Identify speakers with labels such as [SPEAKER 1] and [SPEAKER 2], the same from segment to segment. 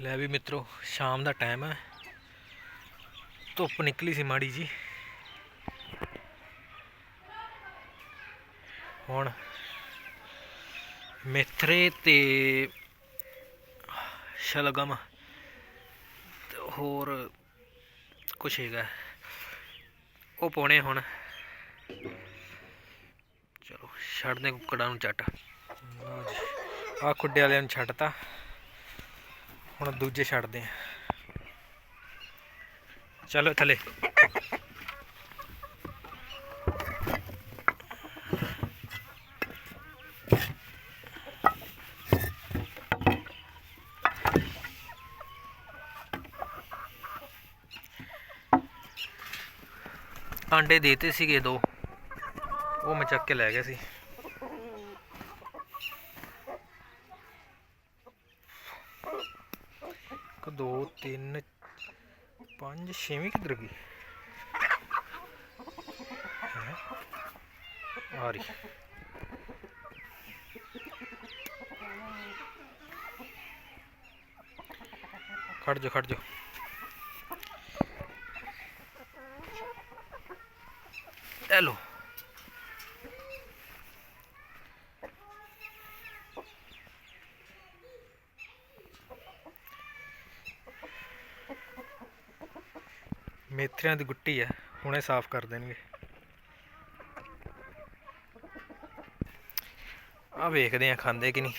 [SPEAKER 1] ਲੈ ਵੀ ਮਿੱਤਰੋ, ਸ਼ਾਮ ਦਾ ਟਾਈਮ ਹੈ। ਧੁੱਪ ਨਿਕਲੀ ਸੀ ਮਾੜੀ ਜੀ ਹੁਣ ਮੇਥਰੇ ਤੇ ਸ਼ਲਗਮ ਹੋਰ ਕੁਛ ਹੈਗਾ। ਉਹ ਪਾਉਣੇ ਹੁਣ। ਚਲੋ, ਛੱਡਦੇ ਕੁੱਕੜਾਂ ਨੂੰ ਚੱਟ ਆ ਖੁੱਡੇ ਵਾਲਿਆਂ ਨੂੰ ਛੱਡਤਾ। ਹੁਣ ਦੂਜੇ ਛੱਡਦੇ ਆ ਚਲੋ ਥੱਲੇ। ਆਂਡੇ ਦੇਤੇ ਸੀਗੇ ਦੋ। ਉਹ ਮੈਂ ਚੱਕ ਕੇ ਲੈ ਗਿਆ ਸੀ। ਇੱਕ ਦੋ ਤਿੰਨ ਪੰਜ, ਛੇਵੀਂ ਕਿੱਧਰ ਗਈ? ਹੈਂ? ਆ ਰਹੀ। ਖੜ ਜਾ ਖੜ ਜਾ। ਇਹ ਮੇਥਰਿਆਂ ਦੀ ਗੁੱਟੀ ਹੈ ਹੁਣੇ ਸਾਫ਼ ਕਰ ਦੇਣਗੇ। ਆ ਵੇਖਦੇ ਆ ਖਾਂਦੇ ਕਿ ਨਹੀਂ।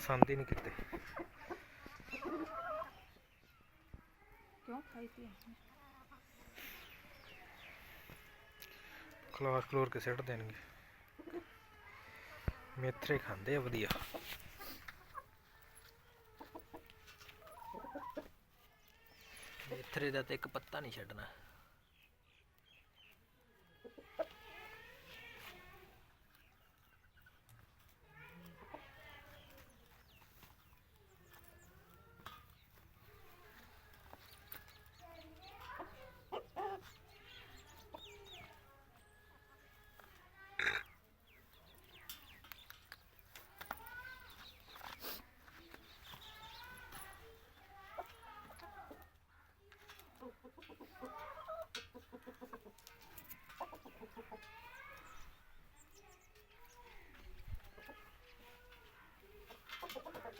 [SPEAKER 1] ਪਸੰਦ ਹੀ ਨਹੀਂ ਕੀਤੇ।
[SPEAKER 2] ਕਿਉਂ ਖਾਈ ਤੀ
[SPEAKER 1] ਖਲਾਰ ਖਲੋਰ ਕੇ ਸਿੱਟ ਦੇਣਗੇ। ਮੇਥਰੇ ਖਾਂਦੇ ਆ ਵਧੀਆ। ਮੇਥਰੇ ਦਾ ਤੇ ਇੱਕ ਪੱਤਾ ਨਹੀਂ ਛੱਡਣਾ।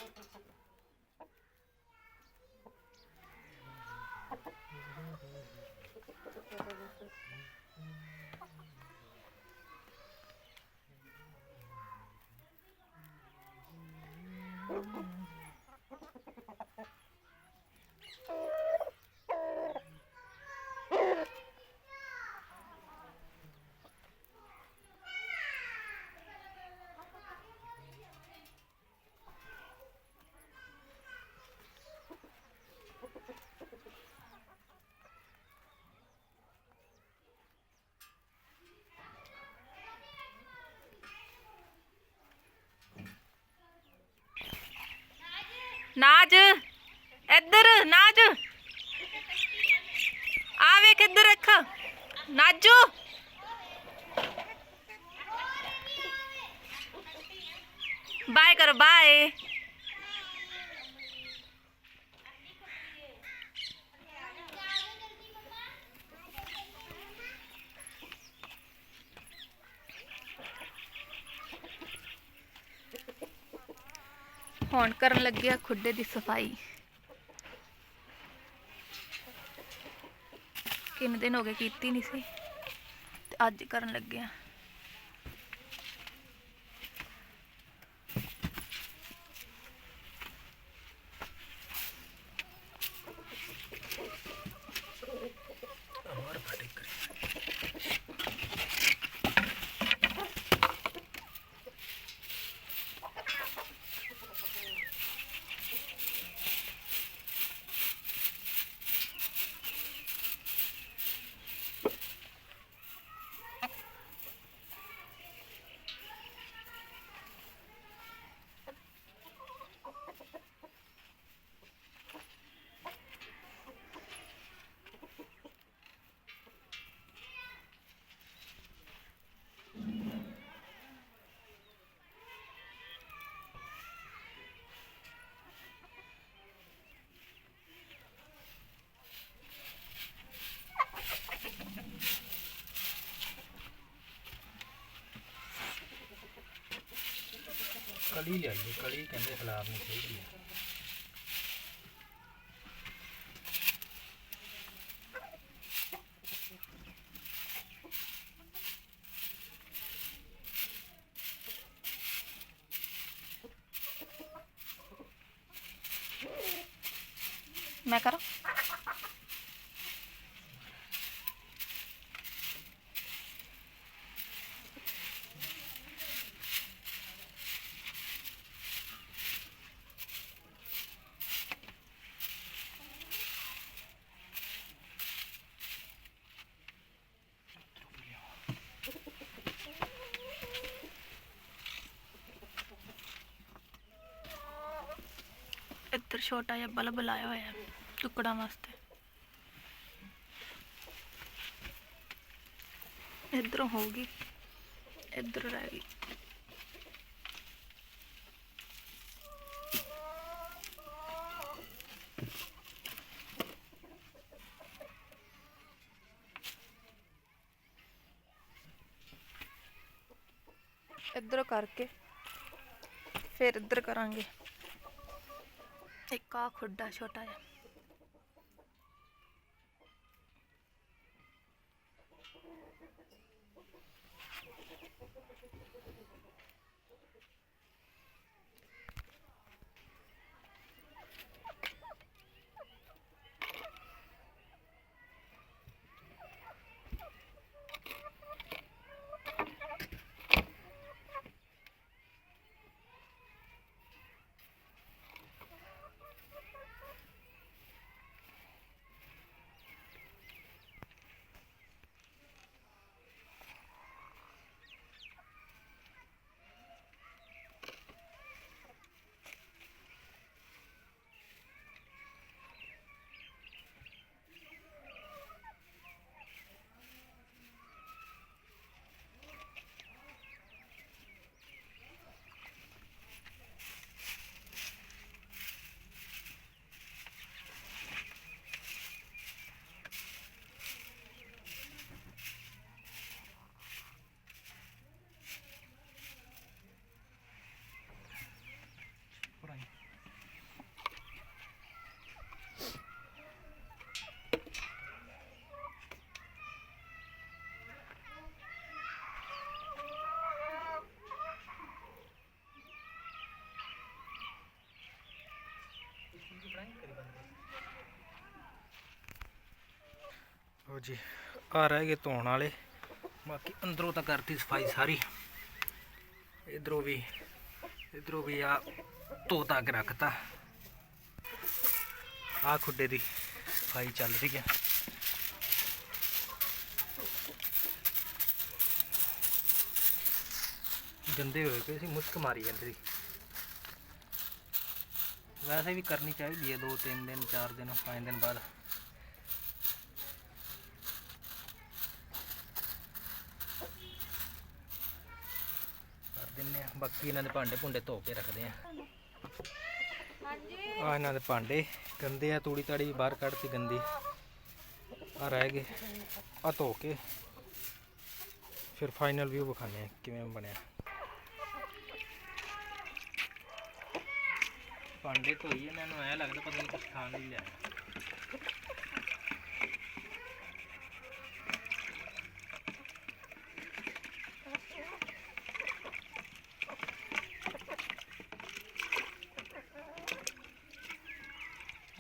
[SPEAKER 2] Thank you. ਨਾਜੂ ਬਾਏ ਕਰ ਬਾਏ ਹੁਣ ਕਰਨ ਲੱਗਿਆ ਖੁੱਡੇ ਦੀ ਸਫ਼ਾਈ। ਕਿੰਨੇ ਦਿਨ ਹੋ ਗਏ ਕੀਤੀ ਨਹੀਂ ਸੀ। ਤੇ ਅੱਜ ਕਰਨ
[SPEAKER 1] ਲੱਗੇ ਆ। ਕਲੀ ਲਿਆਈਏ ਕਲੀ ਕਹਿੰਦੇ ਖਿਲਾਰਨੀ ਚਾਹੀਦੀ ਹੈ
[SPEAKER 2] ਮੈਂ ਕਰਾਂ ਇੱਧਰ ਛੋਟਾ ਜਿਹਾ ਬਲਬ ਲਾਇਆ ਹੋਇਆ ਹੈ ਟੁਕੜਾਂ ਵਾਸਤੇ ਇੱਧਰੋਂ ਹੋਊਗੀ ਇੱਧਰ ਰਹਿ ਗਈ ਇੱਧਰੋਂ ਕਰਕੇ ਫਿਰ ਇੱਧਰ ਕਰਾਂਗੇ ਇੱਕ ਆ ਖੁੱਡਾ ਛੋਟਾ ਜਿਹਾ।
[SPEAKER 1] ਲਓ ਜੀ ਆ ਰਹਿ ਗਏ ਧੋਣ ਵਾਲੇ। ਬਾਕੀ ਅੰਦਰੋਂ ਤਾਂ ਕਰਤੀ ਸਫ਼ਾਈ ਸਾਰੀ। ਇਧਰੋਂ ਵੀ ਇਧਰੋਂ ਵੀ ਆ ਧੋ ਧਾ ਕੇ ਰੱਖਤਾ। ਆ ਖੁੱਡੇ ਦੀ ਸਫ਼ਾਈ ਚੱਲ ਰਹੀ ਹੈ ਗੰਦੇ ਹੋਏ ਪਏ ਸੀ, ਮੁਸ਼ਕ ਮਾਰੀ ਜਾਂਦੀ ਸੀ। ਵੈਸੇ ਵੀ ਕਰਨੀ ਚਾਹੀਦੀ ਹੈ ਦੋ ਤਿੰਨ ਦਿਨ, ਚਾਰ ਦਿਨ, ਪੰਜ ਦਿਨ ਬਾਅਦ ਕਰ ਬਾਕੀ ਇਹਨਾਂ ਦੇ ਭਾਂਡੇ ਭੁੰਡੇ ਧੋ ਕੇ ਰੱਖਦੇ ਆ। ਆ ਇਹਨਾਂ ਦੇ ਭਾਂਡੇ ਗੰਦੇ ਆ ਤੂੜੀ ਤਾੜੀ ਵੀ ਬਾਹਰ ਕੱਢਤੀ ਗੰਦੀ। ਆ ਰਹਿ ਗਏ। ਆ ਧੋ ਕੇ ਫਿਰ ਫਾਈਨਲ ਵਿਊ ਵਿਖਾਣੇ ਆ ਕਿਵੇਂ ਬਣਿਆ। ਭਾਂਡੇ ਧੋਈ ਇਹਨਾਂ ਨੂੰ ਐ ਲੱਗਦਾ ਪਤਾ ਨਹੀਂ ਕੁਝ ਖਾਣ ਲਈ ਲਿਆ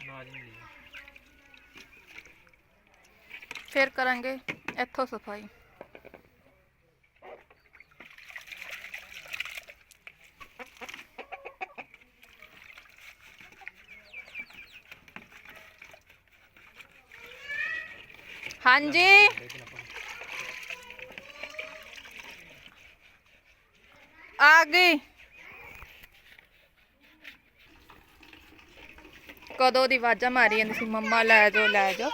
[SPEAKER 1] ਆਵਾਜ਼ ਨਹੀਂ ਲਈ
[SPEAKER 2] ਫਿਰ ਕਰਾਂਗੇ ਇੱਥੋਂ ਸਫ਼ਾਈ। ਹਾਂਜੀ। ਆ ਗਈ। ਕਦੋਂ ਦੀ ਆਵਾਜ਼ਾਂ ਮਾਰੀ ਜਾਂਦੀ ਸੀ? ਮੰਮਾ ਲੈ ਜਾਓ ਲੈ ਜਾਓ।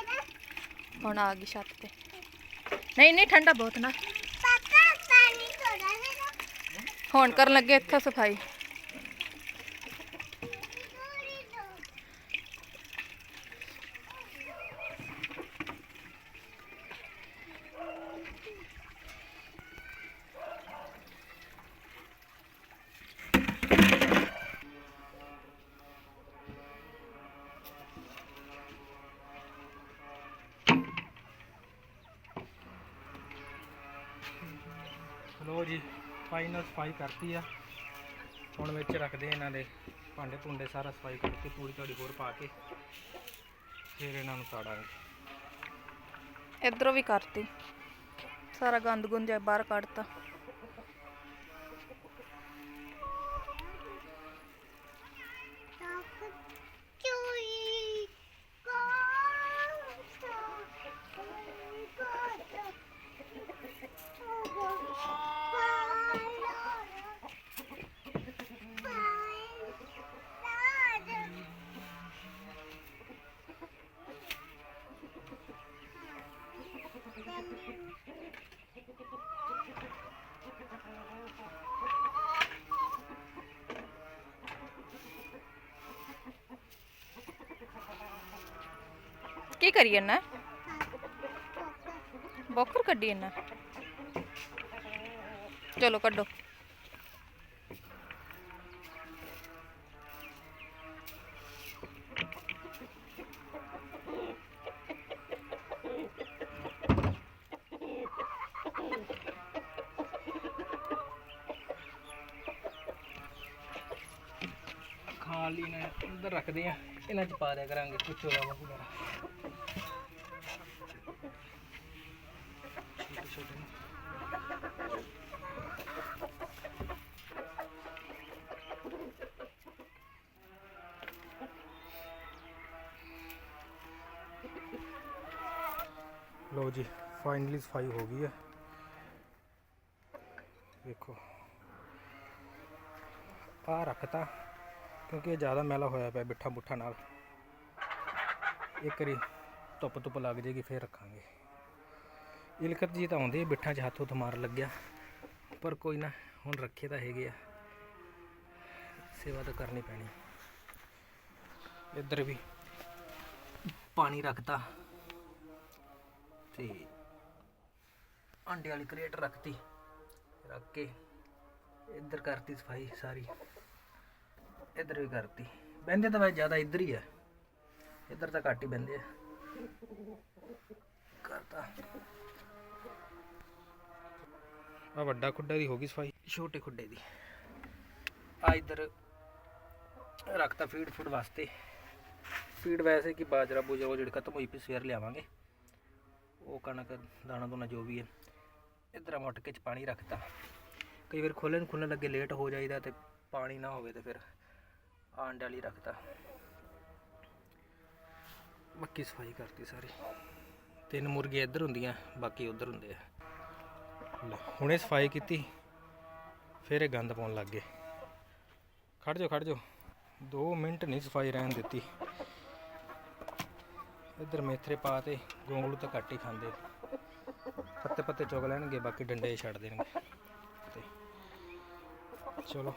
[SPEAKER 2] ਹੁਣ ਆ ਗਈ ਛੱਤ ਤੇ। ਨਹੀਂ ਨਹੀਂ ਠੰਡਾ ਬਹੁਤ ਨਾ। ਹੁਣ ਕਰਨ ਲੱਗੇ ਇੱਥੇ ਸਫ਼ਾਈ।
[SPEAKER 1] ਫਾਈਨਲ ਸਫ਼ਾਈ ਕਰਤੀ ਆ। ਹੁਣ ਵਿੱਚ ਰੱਖਦੇ ਇਹਨਾਂ ਦੇ ਭਾਂਡੇ ਭੁੰਡੇ ਸਾਰਾ ਸਫ਼ਾਈ ਕਰਕੇ ਪੂਰੀ ਤੁਹਾਡੀ ਹੋਰ ਪਾ ਕੇ ਫਿਰ ਇਹਨਾਂ ਨੂੰ ਤਾੜਾਂਗੇ।
[SPEAKER 2] ਇਧਰੋਂ ਵੀ ਕਰਤੀ। ਸਾਰਾ ਗੰਦ ਗੁੰਦ ਜਿਹਾ ਬਾਹਰ ਕੱਢਤਾ। ਕੀ ਕਰੀਏ ਨਾ ਬੋਕਰ ਕੱਢੀ ਨਾ ਚਲੋ ਕੱਢੋ।
[SPEAKER 1] ਖਾਣ ਲਈ ਇਹਨਾਂ ਅੰਦਰ ਰੱਖਦੇ ਆ। ਇਹਨਾਂ ਚ ਪਾ ਦਿਆ ਕਰਾਂਗੇ ਕੁਛ ਵਗੈਰਾ ਲੋ ਜੀ ਫਾਈਨਲੀ ਸਫ਼ਾਈ ਹੋ ਗਈ ਹੈ। ਦੇਖੋ ਆ ਰੱਖਤਾ, ਕਿਉਂਕਿ ਇਹ ਜ਼ਿਆਦਾ ਮੈਲਾ ਹੋਇਆ ਪਿਆ ਬਿੱਠਾ ਬੁੱਠਾ ਨਾਲ। ਇੱਕ ਵਾਰੀ ਧੁੱਪ ਧੁੱਪ ਲੱਗ ਜੇਗੀ ਫੇਰ ਰੱਖਾਂਗੇ। ਇਲਕਤ ਜੀ ਤਾਂ ਆਉਂਦੀ ਹੈ ਬਿੱਠਾਂ 'ਚ ਹੱਥ ਹੁੱਥ ਮਾਰ ਲੱਗਿਆ, ਪਰ ਕੋਈ ਨਾ, ਹੁਣ ਰੱਖੇ ਤਾਂ ਹੈਗੇ ਆ। ਸੇਵਾ ਤਾਂ ਕਰਨੀ ਪੈਣੀ। ਇੱਧਰ ਵੀ ਪਾਣੀ ਰੱਖਤਾ। ਤੇ ਅੰਡੇ ਵਾਲੀ ਕ੍ਰੇਟ ਰੱਖਤੀ ਰੱਖ ਕੇ ਇੱਧਰ ਕਰਤੀ ਸਫ਼ਾਈ ਸਾਰੀ ਇੱਧਰ ਵੀ ਕਰਤੀ। ਬਹਿੰਦੇ ਤਾਂ ਵੈਸੇ ਜ਼ਿਆਦਾ ਇੱਧਰ ਹੀ ਆ ਇੱਧਰ ਤਾਂ ਘੱਟ ਹੀ ਬਹਿੰਦੇ ਆ। ਕਰਤਾ। ਆ ਵੱਡਾ ਖੁੱਡਾ ਦੀ ਹੋ ਗਈ ਸਫ਼ਾਈ। ਛੋਟੇ ਖੁੱਡੇ ਦੀ। ਆ ਇੱਧਰ ਰੱਖਤਾ ਫੀਡ ਫੂਡ ਵਾਸਤੇ। ਫੀਡ ਵੈਸੇ ਕਿ ਬਾਜਰਾ ਬੂਜਰਾ ਉਹ ਜਿਹੜੀ ਖਤਮ ਹੋਈ ਪਈ ਸਵੇਰ ਲਿਆਵਾਂਗੇ। ਉਹ ਕਣਕ, ਦਾਣਾ ਦੋਣਾ ਜੋ ਵੀ ਹੈ, ਇੱਧਰ ਮਟਕੇ ਚ ਪਾਣੀ ਰੱਖਤਾ। ਕਈ ਵਾਰ ਖੋਲਣ ਖੁੱਲਣ ਲੱਗੇ ਲੇਟ ਹੋ ਜਾਈਦਾ ਤੇ ਪਾਣੀ ਨਾ ਹੋਵੇ ਤੇ ਫਿਰ ਆਂਡ ਵਾਲੀ ਰੱਖਤਾ। ਬਾਕੀ ਸਫ਼ਾਈ ਕਰਤੀ ਸਾਰੀ। ਤਿੰਨ ਮੁਰਗੇ ਇੱਧਰ ਹੁੰਦੀਆਂ, ਬਾਕੀ ਉੱਧਰ ਹੁੰਦੇ ਆ। ਹੁਣੇ ਸਫ਼ਾਈ ਕੀਤੀ, ਫਿਰ ਇਹ ਗੰਦ ਪਾਉਣ ਲੱਗ ਗਏ। ਖੜ ਜਾਓ ਖੜ ਜਾਓ। 2 ਮਿੰਟ ਨਹੀਂ ਸਫ਼ਾਈ ਰਹਿਣ ਦਿੱਤੀ। ਇੱਧਰ ਮੇਥਰੇ ਪਾ ਤੇ ਗੋਂਗਲੂ ਤਾਂ ਘੱਟ ਹੀ ਖਾਂਦੇ। ਪੱਤੇ ਪੱਤੇ ਚੁਗ ਲੈਣਗੇ, ਬਾਕੀ ਡੰਡੇ ਛੱਡ ਦੇਣਗੇ। ਤੇ ਚਲੋ।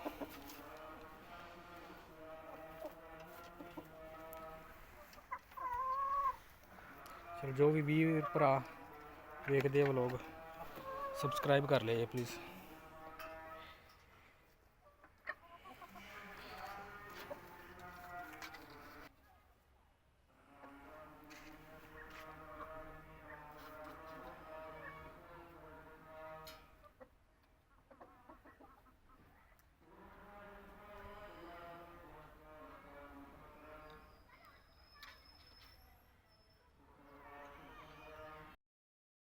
[SPEAKER 1] ਚਲ ਜੋ ਵੀ ਵੀ ਭਰਾ ਵੇਖਦੇ ਆ ਵਲੋਗ ਸਬਸਕ੍ਰਾਈਬ ਕਰ ਲਿਆ ਪਲੀਜ਼